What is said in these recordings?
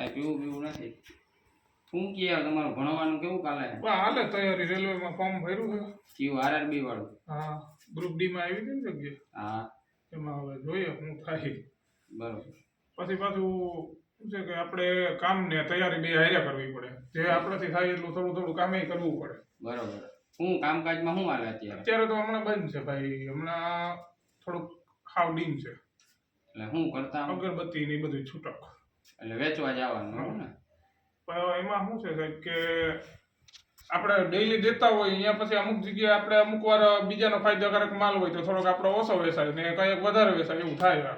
કાંઈ પીવું પીવું નથી. શું કહે તમારું ભણવાનું કેવું કાલે? હા હાલે તૈયારી રેલવેમાં ફોર્મ ભર્યું છે. કયું આરઆરબી વાળું. હા ગ્રુપ ડી માં આવી હતી ને જગ્યા હા. એમાં હવે જોઈએ શું થાય. બરોબર. પછી પાછું શું છે કે આપણે કામ ને તૈયારી બે હાર્યા કરવી પડે. જે આપણાથી થાય એટલું થોડું થોડું કામે કરવું પડે. બરોબર. શું કામકાજમાં શું હાલે અત્યારે? અત્યારે તો હમણાં બંધ છે ભાઈ. હમણાં થોડુંક હાવ ડીમ છે. એટલે શું કરતા હો? અગરબત્તી ને બધું છૂટક. એટલે વેચવા જવાનું ને? પણ એમાં શું છે સાહેબ કે આપણે ડેઈલી દેતા હોય અહીંયા પછી અમુક જગ્યાએ આપણે અમુક વાર બીજાનો ફાયદાકારક માલ હોય તો થોડોક આપણો ઓછો વેચાય ને કંઈક વધારે વેચાય એવું થાય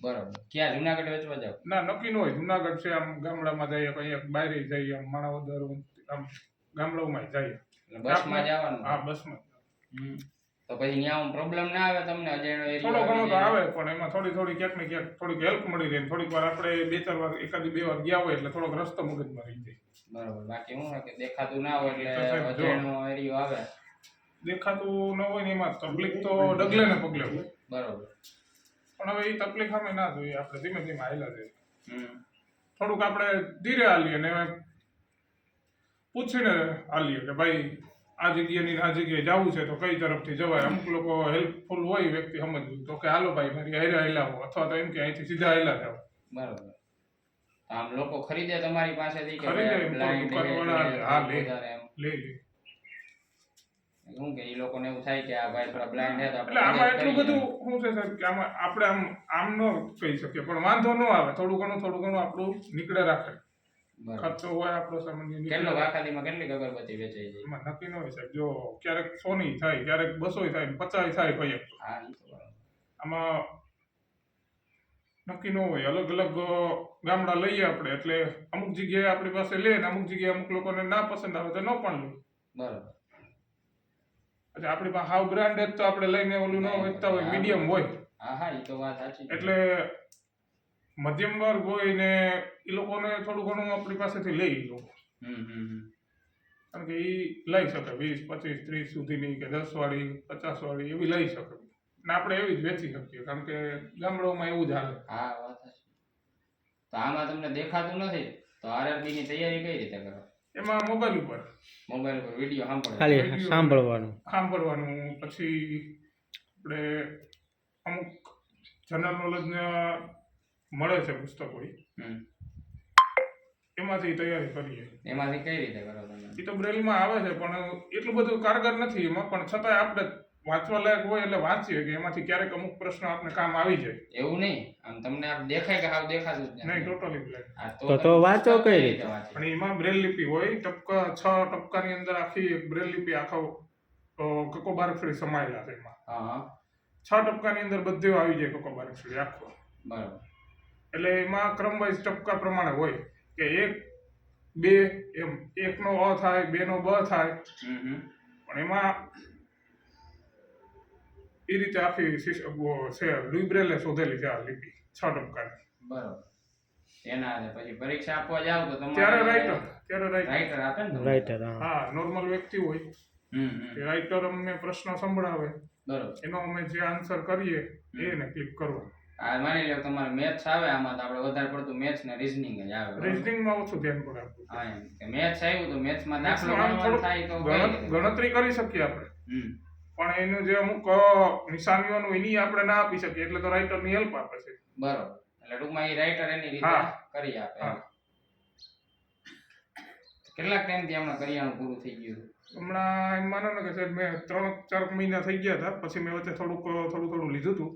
બરાબર. ક્યાં જુનાગઢ વેચવા જાવ? ના નક્કી ન હોય. જુનાગઢ છે આમ ગામડામાં જઈએ કંઈક બહાર જઈએ આમ માણાવદર આમ ગામડાઓમાં જઈએ. બસમાં જવાનું. હા બસમાં. તો પછી ત્યાં પ્રોબ્લેમ ના આવે તમને અજાણ્યો થોડો ઘણો તો આવે પણ એમાં થોડી થોડી ક્યાંક ને ક્યાંક થોડીક હેલ્પ મળી રહે થોડીક વાર આપણે બે ચાર વાર એકાદી બે વાર ગયા હોય એટલે થોડોક રસ્તો મગજમાં રહી જાય. બરાબર બાકી હું કે દેખાતું ના હોય એટલે અજાણ્યો એરિયો આવે. દેખાતું ન હોય ને એમાં તકલીફ તો ડગલે ને પગલે હોય. બરોબર. પણ હવે એ તકલીફ અમે ના જોઈએ આપણે ધીમે ધીમે હાલ્યા જઈએ. થોડુંક આપણે ધીરે હાલીએ ને પૂછીને હાલીએ કે ભાઈ આ જગ્યાની આ જગ્યાએ જવું છે તો કઈ તરફથી જવાય? અમુક લોકો હેલ્પફુલ હોય વ્યક્તિ સમજવું. તો કે હાલો ભાઈ મારી હારે હાલ્યા હો. અથવા તો એમ કે અહીંથી સીધા હેલા જાઓ. બરાબર. આમ લોકો ખરીદે તમારી પાસેથી કે લે. શું કે એ લોકોને એવું થાય કે આ ભાઈ થોડા બ્લાઇન્ડ છે એટલે આમાં એટલું બધું શું છે સાહેબ કે આમાં આપણે આમ આમ ન કહી શકીએ પણ વાંધો ન આવે. થોડું ઘણું થોડું ઘણું આપણું નીકળે રાખે. ખર્ચો હોય આપણો સામાન્ય કેટલો વાખાલીમાં કેટલી અગરબત્તી વેચાઈ જાય એમાં નક્કી ન હોય સાહેબ. જો ક્યારેક સોની થાય ક્યારેક બસો થાય પચાસ થાય ભાઈ હા. આમાં નક્કી ન હોય. અલગ અલગ ગામડા લઈએ આપણે. એટલે અમુક જગ્યાએ આપણી પાસે લે ને અમુક જગ્યાએ અમુક લોકોને ના પસંદ આવે તો ન પણ લે. બરાબર. એટલે આપણી પાસે હાવ બ્રાન્ડેડ તો આપણે લઈને ઓલું ન વેચતા હોય મીડિયમ હોય. હા હા એ તો વાત સાચી એટલે મધ્યમ વર્ગ હોય ને એ લોકોને થોડું ઘણું આપણી પાસેથી લે. લોકો હમ. કારણ કે એ લઈ શકે વીસ પચીસ ત્રીસ સુધીની કે દસ વાળી પચાસ વાળી એવી લઈ શકે. ને આપણે એવી જ વેચી શકીએ કારણ કે ગામડાઓમાં એવું જ હાલે. હા વાત તો આમાં તમને દેખાતું નથી? તો આરઆરબી ની તૈયારી કઈ રીતે કરો? એમાં મોબાઈલ ઉપર. મોબાઈલ ઉપર વીડિયો સાંભળો. ખાલી સાંભળવાનું. સાંભળવાનું પછી આપણે અમુક જનરલ નોલેજને મળે છે પુસ્તકો ઈ. એમાંથી તૈયારી કરીએ. એમાંથી કઈ રીતે કરો તમે? એ તો બ્રેલમાં આવે છે પણ એટલું બધું કારગર નથી એમાં પણ છતાંય આપણે વાંચવા લાયક હોય એટલે વાંચીએ કે એમાંથી ક્યારેક અમુક પ્રશ્ન આપણે કામ આવી જાય. એવું નહીં. આમ તમને આપ દેખાય કે હાવ દેખાતું જ નહીં ટોટલી બ્લેક તો તો વાંચો કઈ રીતે? પણ એમાં બ્રેલ લિપિ હોય. ટપકા છ ટપકાની અંદર આખી બ્રેલ લિપિ આખો કકો કકોબાર અક્ષરી સમાયેલા છે એમાં. હા હા. છ ટપકાની અંદર બધું આવી જાય કકો અક્ષરી આખો. બરોબર. એટલે એમાં ક્રમ વાઇઝ ટપકા પ્રમાણે હોય કે એક બે એમ એકનો અ થાય બેનો બ થાય. હમ. હમ પણ એમાં એ રીતે આખી છે લ્યુબ્રેલે શોધેલી છે આ લિપિ છ ટપકાની. બરાબર. એના પછી પરીક્ષા આપવા જાવ તો ત્યારે રાઇટર ત્યારે રાઇટર રાઇટર આપે ને રાઇટર રાઈટર હા. નોર્મલ વ્યક્તિ હોય. હમ હમ. એ રાઇટર અમને પ્રશ્ન સંભળાવે. બરાબર. એનો અમે જે આન્સર કરીએ એને ક્લિક કરવાનું આ માની લો તમારે મેથ્સ આવે આમાં તો આપણે વધારે પડતું મેથ્સ ને રીઝનિંગ જ આવે. રીઝનિંગમાં ઓછું ધ્યાન પડે આપણું. હા કે મેથ્સ આવ્યું તો મેથ્સમાં દાખલો ગણવાનો થાય તો? ગણતરી કરી શકીએ આપણે. પણ એનું જે અમુક નિશાનીઓનું એની આપણે ના આપી શકીએ એટલે તો રાઇટરની હેલ્પ આપે છે. બરોબર. એટલે ટૂંકમાં એ રાઇટર એની રીતે. કરી આપે. કેટલાક ટાઈમથી હમણાં કરિયાણું પૂરું થઈ ગયું? હમણાં એમ માનો ને કે સાહેબ મેં ત્રણ ચાર મહિના થઈ ગયા હતા. પછી મેં વચ્ચે થોડુંક થોડું થોડું લીધું હતું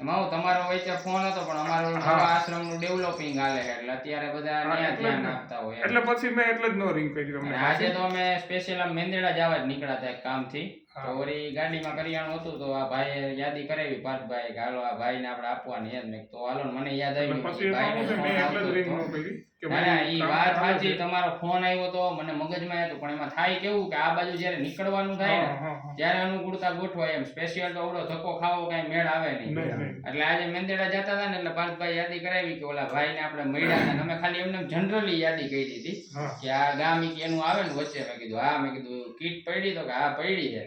હું તમારો વચ્ચે ફોન હતો પણ અમારો આશ્રમનું ડેવલપિંગ હાલે એટલે અત્યારે બધા જ ધ્યાન આપતા હોય એટલે પછી મેં એટલે જ નો રિંગ કરી તમને આજે તો અમે સ્પેશિયલ આમ મેંદેડા જવા જ નીકળ્યા હતા એક કામથી તો ઓરી ગાડીમાં કરિયાણું હતું તો આ ભાઈએ યાદી કરાવી પાર્થભાઈ કે હાલો આ ભાઈને આપણે આપવાની એમ મેં તો હાલો મને યાદ આવી પછી એટલે જ રિંગ નો કરી કે ના ના ઈ વાત સાચી. તમારો ફોન આવ્યો તો મને મગજમાં આવ્યો પણ એમાં થાય કેવું કે આ બાજુ જ્યારે નીકળવાનું થાય ને. ત્યારે અનુકૂળતા ગોઠવાય એમ. સ્પેશિયલ તો આવડો ધક્કો ખાવો કઈ મેળ આવે નહીં. એટલે આજે મેંદેડા જતા હતા ને એટલે ભારતભાઈ યાદી કરાવી કે ઓલા ભાઈને આપણે મળ્યા ને અમે ખાલી એમને જનરલી યાદી કહી દીધી કે આ ગામ કે એનું આવે ને વચ્ચે. મેં કીધું હા. મેં કીધું કીટ પડી તો કે હા પડી છે.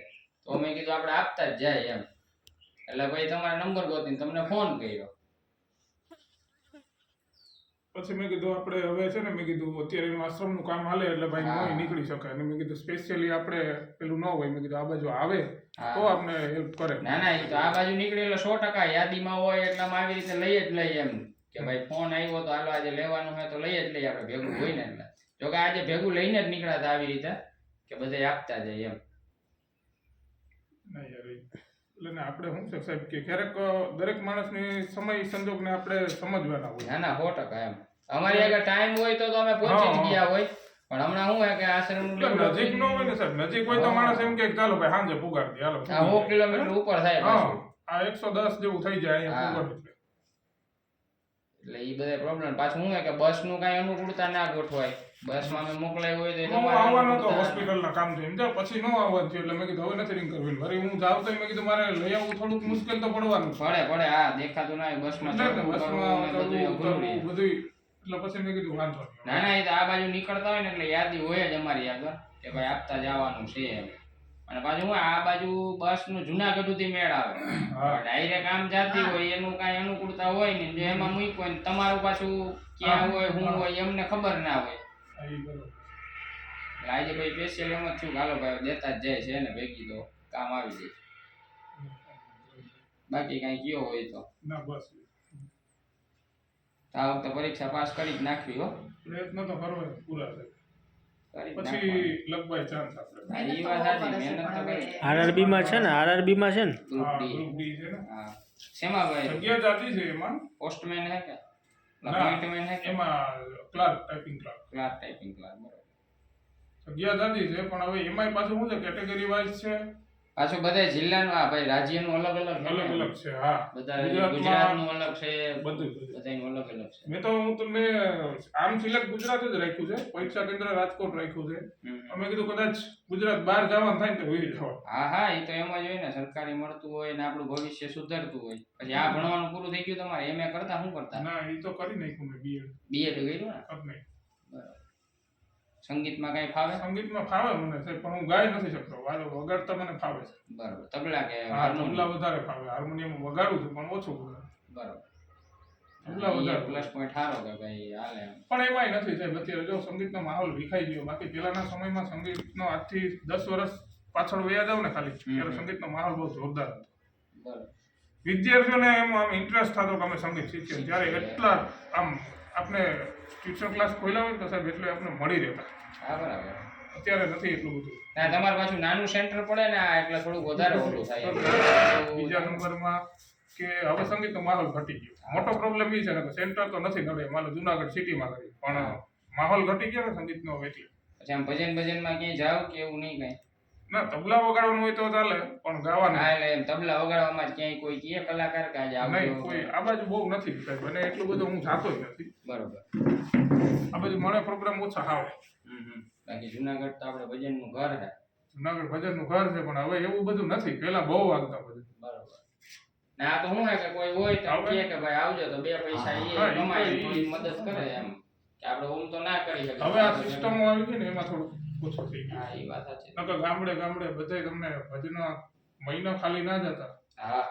તો મેં કીધું આપણે આપતા જ જાય એમ. એટલે ભાઈ તમારા નંબર ગોતીને તમને ફોન કર્યો. પછી મેં કીધું આપણે હવે છે ને મેં કીધું અત્યારે એનું આશ્રમનું કામ હાલે એટલે ભાઈ નહીં નીકળી શકાય. અને મેં કીધું સ્પેશિયલી આપણે પેલું ન હોય. મેં કીધું આ બાજુ આવે તો આપણે હેલ્પ કરે. ના ના એ તો આ બાજુ નીકળે એટલે સો ટકા યાદીમાં હોય એટલે અમે આવી રીતે લઈ જ લઈએ એમ. કે ભાઈ ફોન આવ્યો તો હાલો આજે લેવાનું હોય તો લઈ જ લઈએ આપણે ભેગું હોય ને એટલે. જો કે આજે ભેગું લઈને જ નીકળ્યા હતા આવી રીતે કે બધે આપતા જાય એમ. ના યાર એટલે ને આપણે શું છે સાહેબ કે ક્યારેક દરેક માણસની સમય સંજોગને આપણે સમજવાના હોય. ના ના સો ટકા એમ. અમારી આગળ ટાઈમ હોય તો અમે પહોંચી જ હા, હા. ગયા હોય. પણ હમણાં શું કે આશ્રમ નજીક નો હોય ને સાહેબ નજીક હોય તો માણસ એમ કે ચાલો ભાઈ સાંજે પુગાર દે હાલો. આ સો કિલોમીટર ઉપર થાય હા આ એકસો દસ જેવું થઈ જાય હા. અહીંયા. એટલે. એ બધા પ્રોબ્લેમ પાછું શું હોય કે બસનું કઈ અનુકૂળતા ના ગોઠવાય. બસમાં અમે મોકલાયું હોય તો હું આવવાનો તો હોસ્પિટલના કામ છે તો પછી ન આવવાનું થયું એટલે મેં કીધું હવે નથી રિંગ કરવી. વળી હું જાઉં તો મેં કીધું મારે લઈ આવવું થોડુંક મુશ્કેલ તો પડવાનું. પડે પડે હા દેખાતું ના બસમાં બસમાં બધું એટલે પછી મેં કીધું વાંધો ના ના એ તો આ બાજુ નીકળતા હોય ને એટલે યાદી હોય જ અમારી આગળ કે ભાઈ આપતા જવાનું છે અને પાછું હું આ બાજુ બસનું જુનાગઢ સુધી મેળ આવે. ડાયરેક્ટ આમ જાતી હોય એનું કઈ અનુકૂળતા હોય ને જો એમાં મૂક્યું હોય તમારું પાછું ક્યાં હોય શું હોય એમને ખબર ના હોય. આજે ભાઈ સ્પેશિયલ એમ જ થયું કે હાલો ભાઈ દેતા જ જાય છે ને ભેગી તો કામ આવી જાય. બાકી કાંઈ કયો હોય તો. ના બસ. આ વખતે પરીક્ષા પાસ કરી જ નાખવી હો. પ્રયત્ન તો કરો પૂરા થાય. પછી લગભગ ચાન્સ આપણે. આરઆરબી માં છે. ને? આરઆરબી માં છે ને? ગ્રુપ ડી ગ્રુપ ડી છે ને? હા. શેમાં ભાઈ? જગ્યા જાતી છે એમાં? પોસ્ટમેન હે કે? એમાં clerk typing clerk class typing class બરોબર જગ્યા જાતી છે પણ હવે એમાંય પાછું શું છે કેટેગરી વાઇઝ છે પાછું બધા જિલ્લાનું આ ભાઈ રાજ્યનું અલગ અલગ અલગ અલગ છે હા. બધા ગુજરાતનું અલગ છે બધું. બધું બધાનું અલગ અલગ છે. મેં તો હું તમને આમ સિલેક્ટ ગુજરાત જ રાખ્યું છે પરીક્ષા કેન્દ્ર રાજકોટ રાખ્યું છે. અમે કીધું કદાચ ગુજરાત બહાર જવાનું થાય તો વહી જાવ હા હા એ તો એમ જ હોય ને સરકારી મળતું હોય ને આપણું ભવિષ્ય સુધરતું હોય. પછી આ ભણવાનું પૂરું થઈ ગયું તમારે એમએ કરતા શું કરતા? ના એ તો કરી નાખ્યું મેં બીએડ બીએડ કર્યું ને? સંગીતમાં કઈ ફાવે? સંગીતમાં ફાવે મને છે પણ હું ગાઈ નથી શકતો. વગાડતા મને ફાવે છે. બરાબર તબલા કે તબલા વધારે ફાવે. હાર્મોનિયમ વગાડું છું પણ ઓછું વગાડું. બરાબર. તબલા વધારે પ્લસ પોઈન્ટ હારો કે ભાઈ હાલે પણ એમાંય નથી સાહેબ અત્યારે જો સંગીતનો માહોલ વિખાઈ ગયો બાકી પહેલાના સમયમાં સંગીતનો આજથી દસ વર્ષ પાછળ વયા જાવ ને ખાલી ત્યારે સંગીતનો માહોલ બહુ જોરદાર હતો. બરાબર. વિદ્યાર્થીઓને એમ આમ ઇન્ટરેસ્ટ થતો કે અમે સંગીત શીખીએ ત્યારે એટલા આમ આપણે ટ્યુશન ક્લાસ ખોલ્યા હોય તો સાહેબ એટલે આપણે મળી રહેતા. હા બરાબર. અત્યારે નથી એટલું બધું. ના તમારે પાછું નાનું સેન્ટર પડે ને આ એટલે થોડું વધારે ઓલું થાય. બીજા નંબરમાં કે હવે સંગીતનો માહોલ ઘટી ગયો. મોટો પ્રોબ્લેમ એ છે ને કે સેન્ટર તો નથી નડે માનો જુનાગઢ સિટીમાં કરી પણ માહોલ ઘટી ગયો ને સંગીતનો એટલે. પછી આમ ભજન ભજનમાં ક્યાંય જાવ કે એવું નહીં કઈ? ના તબલા વગાડવાનું હોય તો ચાલે પણ ગાવાનું. હા એટલે તબલા વગાડવામાં જ ક્યાંય કોઈ કીએ કલાકાર કે આજે નહીં કોઈ આ બાજુ બહુ નથી સાહેબ. અને એટલું બધું હું જાતો જ નથી. બરોબર. આ બાજુ મળે પ્રોગ્રામ ઓછા હાવ. બાકી જુનાગઢ તો આપણે ભજનનું ઘર છે. જુનાગઢ ભજનનું ઘર છે પણ હવે એવું બધું નથી. પેલા બહુ વાગતા ભજન. બરોબર. ના આ તો હું કે કોઈ હોય તો. કે ભાઈ આવજો તો બે પૈસા એ હા, એ કમાય તો ઈ- થોડી મદદ કરે એમ. કે આપણે ઓમ તો ના કરી શકીએ. હવે આ સિસ્ટમો આવી ગઈ ને એમાં થોડું ઓછું થઈ ગયું હા એ વાત સાચી નકર ગામડે ગામડે બધે તમને ભજનો મહિનો ખાલી ના જતા. હા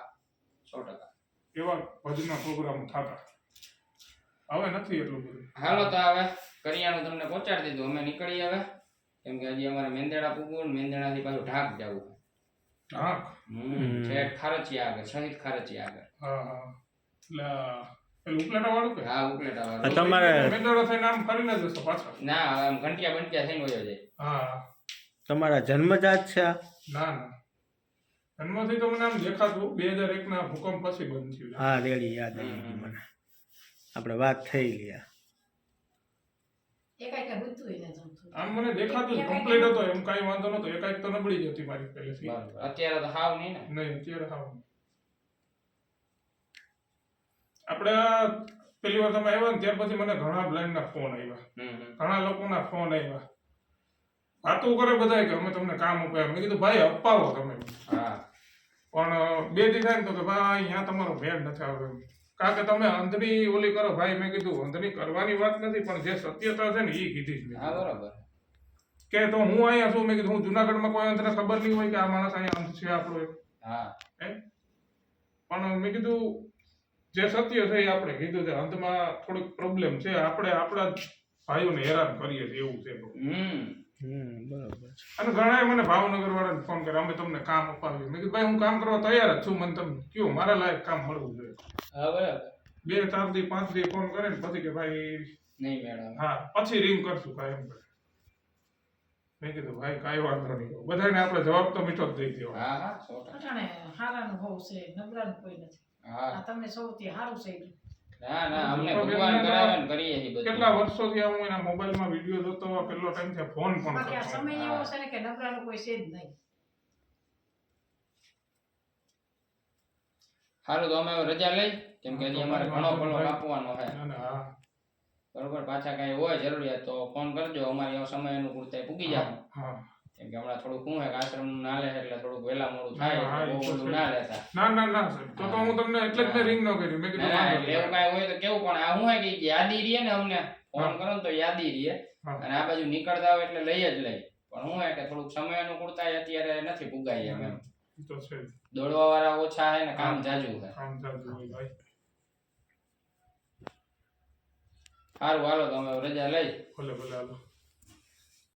સો ટકા. એવા ભજનો પ્રોગ્રામ થતા. હવે નથી એટલું બધું. હાલો તો હવે કરિયાણું તમને પહોંચાડી દીધું. અમે નીકળી હવે. કેમ કે હજી અમારે મેંદેડા પૂગવું ને મેંદેડાથી પાછું ઢાક જવું ઢાક? હમ છેક ખારચી આગળ શહીદ ખારચી આગળ. હા હા. એટલે તમારે જન્મજાત છે ના ના. જન્મથી તો મને આમ દેખાતું બે હજાર એક ના ભૂકંપ પછી બંધ થયું. હા રેડી યાદ આવી ગઈ મને. આપણે વાત થઈ ગયા આમ મને દેખાતું કમ્પ્લીટ હતો એમ કઈ વાંધો નતો એકાએક તો નબળી જતી મારી પહેલેથી. અત્યારે તો હાવ નહીં ને? નહીં અત્યારે હાવ આપણે પેલી વાર તમે આવ્યા ને ત્યાર પછી મને ઘણા બ્લાઇન્ડ ના ફોન આવ્યા. ઘણા લોકોના ફોન આવ્યા. વાતો કરે બધા કે અમે તમને કામ ઉપાય મેં કીધું ભાઈ અપાવો તમે. હા. પણ બે દી થાય ને તો કે ભાઈ અહીંયા તમારો ભેદ નથી આવ્યો. કારણ કે તમે અંધની ઓલી કરો ભાઈ મેં કીધું અંધની કરવાની વાત નથી પણ જે સત્યતા છે ને એ કીધી છે હા બરાબર. કે તો હું અહીંયા છું? મેં કીધું હું જુનાગઢમાં કોઈ અંતને ખબર નહીં હોય કે આ માણસ અહીંયા અંધ છે આપણો. હા? પણ મેં કીધું જે સત્ય છે એ આપણે કીધું છે. અંતમાં થોડીક પ્રોબ્લેમ છે. આપણે આપણા જ ભાઈઓને હેરાન કરીએ છીએ એવું છે. અને ઘણા મને ભાવનગર વાળાને ફોન કર્યો. અમે તમને કામ અપાવીએ. મેં કીધું ભાઈ હું કામ કરવા તૈયાર જ છું. મને તમે કયો મારા લાયક કામ મળવું જોઈએ. હા બરાબર. બે ચાર દી પાંચ દી ફોન કરે ને પછી કે ભાઈ નહીં મેડમ હા પછી રિંગ કરશું કાંઈ એમ કરે મેં કીધું ભાઈ કાંઈ વાંધો નહીં. બધાને આપણે જવાબ તો મીઠો જ દઈ દેવો હા હા હારાનું હોવ છે. નબળાનું કોઈ નથી. આ તમને સૌથી સારું છે ના ના અમને તો ભગવાન કરાવે ને કરીએ છીએ બધું. કેટલા વર્ષોથી હું એના મોબાઈલમાં વીડિયો જોતો હોઉં, ટાઈમ છે ફોન પણ બાકી આ સમય એવો છે ને કે નબળાનું કોઈ છે જ નહીં. સારું તો અમે રજા લઈ કેમ કે હજી અમારે ઘણો પલો કાપવાનો છે. ના, ના, હા. બરોબર પાછા કઈ હોય જરૂરિયાત તો ફોન કરજો અમારી સમય અનુકૂળતા પૂગી જાવ હા. કેમ કે હમણાં થોડુંક હું એક આશ્રમ ના લે એટલે થોડુંક વહેલા મોડું થાય બહુ બધું ના લેતા. ના ના ના. તો તો હું તમને એટલે જ મેં રિંગ ન કરી મેં કીધું એટલે એવું કાંઈ હોય તો કેવું પણ આ હું હે કે યાદી રહે ને અમને. ફોન કરો ને તો યાદી રહે. અને આ બાજુ નીકળતા હોય એટલે લઈ જ લઈ પણ હું હે કે થોડુંક સમય અનુકૂળતા અત્યારે નથી પુગાઈ એમ એમ. તો છે દોડવા વાળા ઓછા હે ને કામ જાજુ હે કામ ચાલતું હોય ભાઈ. સારું હાલો તમે રજા લઈ. ભલે ભલે હાલો.